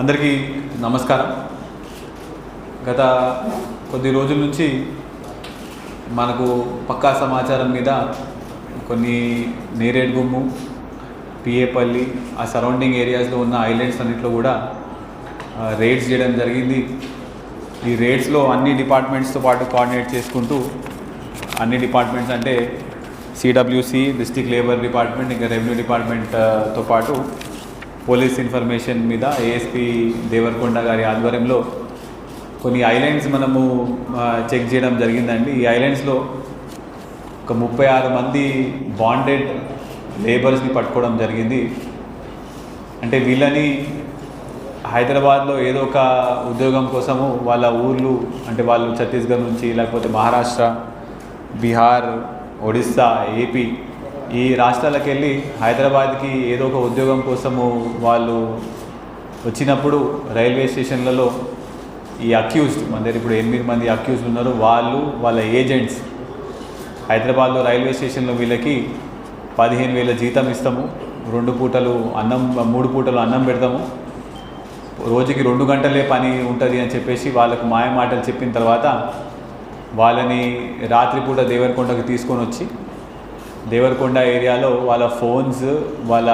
అందరికీ నమస్కారం. గత కొద్ది రోజుల నుంచి మనకు పక్కా సమాచారం మీద కొన్ని నేరేడు గుమ్ము పిఏపల్లి ఆ సరౌండింగ్ ఏరియాస్లో ఉన్న ఐలాండ్స్ అన్నింటిలో కూడా రేడ్స్ చేయడం జరిగింది. ఈ రేడ్స్లో అన్ని డిపార్ట్మెంట్స్తో పాటు కోఆర్డినేట్ చేసుకుంటూ అన్ని డిపార్ట్మెంట్స్ అంటే సిడబ్ల్యూసి డిస్టిక్ లేబర్ డిపార్ట్మెంట్ ఇంకా రెవెన్యూ డిపార్ట్మెంట్తో పాటు పోలీస్ ఇన్ఫర్మేషన్ మీద ఏఎస్పీ దేవరకొండ గారి ఆధ్వర్యంలో కొన్ని ఐలాండ్స్ మనము చెక్ చేయడం జరిగిందండి. ఈ ఐలాండ్స్లో ఒక ముప్పై ఆరు మంది బాండెడ్ లేబర్స్ని పట్టుకోవడం జరిగింది. అంటే వీళ్ళని హైదరాబాద్లో ఏదో ఒక ఉద్యోగం కోసము వాళ్ళ ఊర్లు అంటే వాళ్ళు ఛత్తీస్గఢ్ నుంచి లేకపోతే మహారాష్ట్ర బీహార్ ఒడిస్సా ఏపీ ఈ రాష్ట్రాలకు వెళ్ళి హైదరాబాద్కి ఏదో ఒక ఉద్యోగం కోసము వాళ్ళు వచ్చినప్పుడు రైల్వే స్టేషన్లలో ఈ అక్యూజ్డ్ మన దగ్గర ఇప్పుడు ఎనిమిది మంది అక్యూజ్డ్ ఉన్నారు. వాళ్ళు వాళ్ళ ఏజెంట్స్. హైదరాబాద్లో రైల్వే స్టేషన్లో వీళ్ళకి పదిహేను వేల జీతం ఇస్తాము. రెండు పూటలు అన్నం మూడు పూటలు అన్నం పెడతాము. రోజుకి రెండు గంటలే పని ఉంటుంది అని చెప్పేసి వాళ్ళకు మాయ మాటలు చెప్పిన తర్వాత వాళ్ళని రాత్రిపూట దేవరకొండకు తీసుకొని వచ్చి దేవరకొండ ఏరియాలో వాళ్ళ ఫోన్స్ వాళ్ళ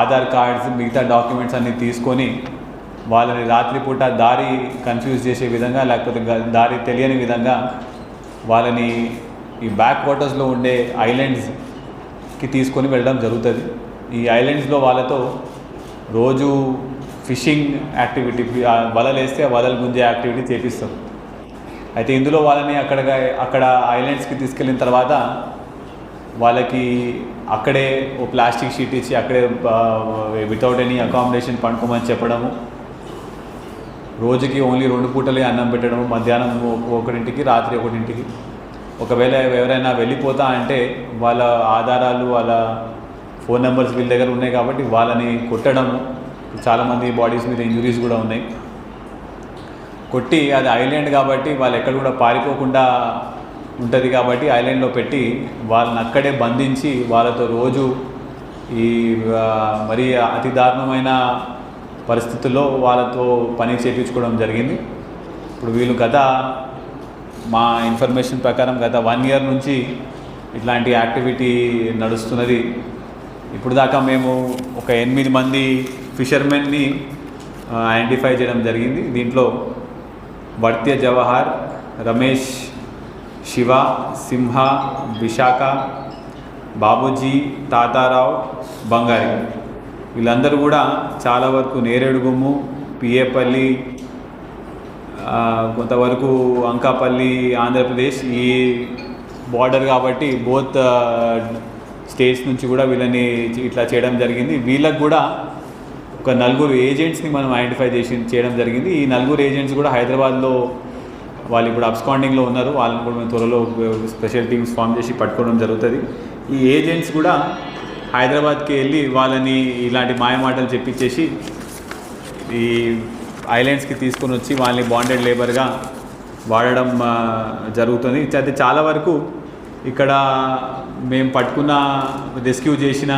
ఆధార్ కార్డ్స్ మిగతా డాక్యుమెంట్స్ అన్నీ తీసుకొని వాళ్ళని రాత్రిపూట దారి కన్ఫ్యూజ్ చేసే విధంగా లేకపోతే దారి తెలియని విధంగా వాళ్ళని ఈ బ్యాక్ వాటర్స్లో ఉండే ఐలాండ్స్కి తీసుకొని వెళ్ళడం జరుగుతుంది. ఈ ఐలాండ్స్లో వాళ్ళతో రోజు ఫిషింగ్ యాక్టివిటీ వలలేస్తే వలలు వేస్తే వలలు గుంజే యాక్టివిటీ చేపిస్తాం అయితే ఇందులో వాళ్ళని అక్కడ అక్కడ ఐలాండ్స్కి తీసుకెళ్ళిన తర్వాత వాళ్ళకి అక్కడే ఓ ప్లాస్టిక్ షీట్ ఇచ్చి అక్కడే వితౌట్ ఎనీ అకామిడేషన్ పండుకోమని చెప్పడము. రోజుకి ఓన్లీ రెండు పూటలే అన్నం పెట్టడము. మధ్యాహ్నం ఒకటింటికి రాత్రి ఒకటింటికి ఒకవేళ ఎవరైనా వెళ్ళిపోతా అంటే వాళ్ళ ఆధారాలు వాళ్ళ ఫోన్ నెంబర్స్ వీళ్ళ దగ్గర ఉన్నాయి కాబట్టి వాళ్ళని కొట్టడము. చాలామంది బాడీస్ మీద ఇంజురీస్ కూడా ఉన్నాయి. కొట్టి అది ఐలాండ్ కాబట్టి వాళ్ళు ఎక్కడ కూడా పారిపోకుండా ఉంటుంది కాబట్టి ఐలాండ్లో పెట్టి వాళ్ళని అక్కడే బంధించి వాళ్ళతో రోజు ఈ మరీ అతి దారుణమైన పరిస్థితుల్లో వాళ్ళతో పని చేయించుకోవడం జరిగింది. ఇప్పుడు వీళ్ళు గత మా ఇన్ఫర్మేషన్ ప్రకారం గత వన్ ఇయర్ నుంచి ఇట్లాంటి యాక్టివిటీ నడుస్తున్నది. ఇప్పుడు దాకా మేము ఒక ఎనిమిది మంది ఫిషర్మెన్ని ఐడెంటిఫై చేయడం జరిగింది. దీంట్లో వర్త్య జవహర్ రమేష్ శివ సింహ విశాఖ బాబూజీ తాతారావు బంగారి. వీళ్ళందరూ కూడా చాలా వరకు నేరేడు గుమ్ము పిఏపల్లి కొంతవరకు అంకాపల్లి ఆంధ్రప్రదేశ్ ఈ బార్డర్ కాబట్టి బోత్ స్టేట్స్ నుంచి కూడా వీళ్ళని ఇట్లా చేయడం జరిగింది. వీళ్ళకి కూడా ఒక నలుగురు ఏజెంట్స్ని మనం ఐడెంటిఫై చేసి చేయడం జరిగింది. ఈ నలుగురు ఏజెంట్స్ కూడా హైదరాబాద్లో వాళ్ళు ఇప్పుడు అబ్స్కాండింగ్లో ఉన్నారు. వాళ్ళని కూడా మేము త్వరలో స్పెషల్ టీమ్స్ ఫామ్ చేసి పట్టుకోవడం జరుగుతుంది. ఈ ఏజెంట్స్ కూడా హైదరాబాద్కి వెళ్ళి వాళ్ళని ఇలాంటి మాయమాటలు చెప్పించేసి ఈ ఐలాండ్స్కి తీసుకొని వచ్చి వాళ్ళని బాండెడ్ లేబర్గా వాడడం జరుగుతుంది. అయితే చాలా వరకు ఇక్కడ మేము పట్టుకున్న రెస్క్యూ చేసిన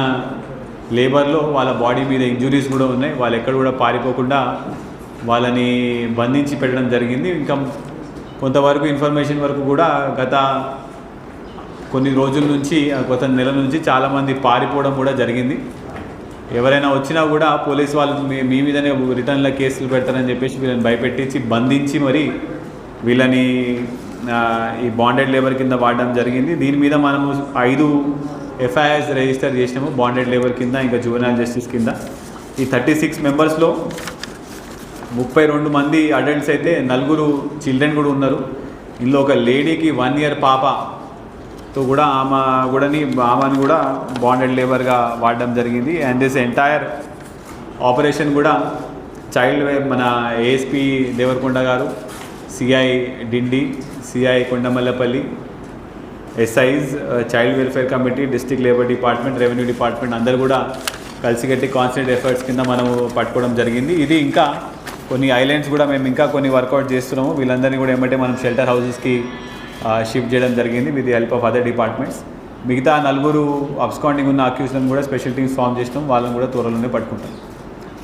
లేబర్లో వాళ్ళ బాడీ మీద ఇంజురీస్ కూడా ఉన్నాయి. వాళ్ళు ఎక్కడ కూడా పారిపోకుండా వాళ్ళని బంధించి పెట్టడం జరిగింది. ఇంకా కొంతవరకు ఇన్ఫర్మేషన్ వరకు కూడా గత కొన్ని రోజుల నుంచి గత నెల నుంచి చాలామంది పారిపోవడం కూడా జరిగింది. ఎవరైనా వచ్చినా కూడా పోలీస్ వాళ్ళు మీ మీదనే రిటర్న్లో కేసులు పెడతారని చెప్పేసి వీళ్ళని భయపెట్టించి బంధించి మరి వీళ్ళని ఈ బాండెడ్ లేబర్ కింద వాడడం జరిగింది. దీని మీద మనము ఐదు ఎఫ్ఐఆర్స్ రిజిస్టర్ చేసినాము బాండెడ్ లేబర్ కింద ఇంకా జువెనల్ జస్టిస్ కింద. ఈ థర్టీ సిక్స్ మెంబర్స్లో ముప్పై రెండు మంది అడల్ట్స్ అయితే నలుగురు చిల్డ్రన్ కూడా ఉన్నారు. ఇందులో ఒక లేడీకి వన్ ఇయర్ పాపతో కూడా ఆమె కూడాని ఆమెను కూడా బాండెడ్ లేబర్గా వాడడం జరిగింది. అండ్ దిస్ ఎంటైర్ ఆపరేషన్ కూడా చైల్డ్ మన ఏఎస్పి దేవరకొండ గారు CI Dindi CI Kondamallapalli SIs child welfare committee district labour department revenue department అందరు కూడా కలిసికట్టి కాన్స్టెంట్ ఎఫర్ట్స్ కింద మనము పట్టుకోవడం జరిగింది. ఇది ఇంకా కొన్ని ఐలాండ్స్ కూడా మేము ఇంకా కొన్ని వర్కౌట్ చేస్తున్నాము. వీళ్ళందరినీ కూడా ఏమంటే మనం షెల్టర్ హౌసెస్కి షిఫ్ట్ చేయడం జరిగింది with the help of other departments మిగతా నలుగురు అబ్స్కాండింగ్ ఉన్న అక్యూస్లను కూడా స్పెషల్ టీమ్స్ ఫామ్ చేసినాం వాళ్ళని కూడా త్వరలోనే పట్టుకుంటాం.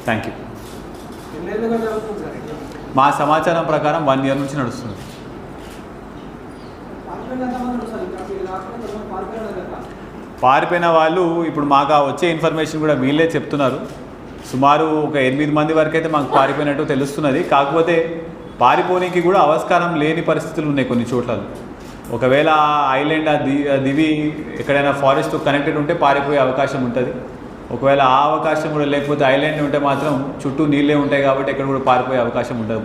థ్యాంక్ యూ మా సమాచారం ప్రకారం వన్ ఇయర్ నుంచి నడుస్తుంది. పారిపోయిన వాళ్ళు ఇప్పుడు మాకు వచ్చే ఇన్ఫర్మేషన్ కూడా వీళ్ళే చెప్తున్నారు. సుమారు ఒక ఎనిమిది మంది వరకు అయితే మాకు పారిపోయినట్టు తెలుస్తున్నది. కాకపోతే పారిపోనికి కూడా అవస్కారం లేని పరిస్థితులు ఉన్నాయి కొన్ని చోట్ల. ఒకవేళ ఆ ఐలాండ్ ది ఆ దివి ఎక్కడైనా ఫారెస్ట్ కనెక్టెడ్ ఉంటే పారిపోయే అవకాశం ఉంటుంది. ఒకవేళ ఆ అవకాశం కూడా లేకపోతే ఐలాండ్ ఉంటే మాత్రం చుట్టూ నీళ్ళే ఉంటాయి కాబట్టి ఎక్కడ కూడా పారిపోయే అవకాశం ఉండదు.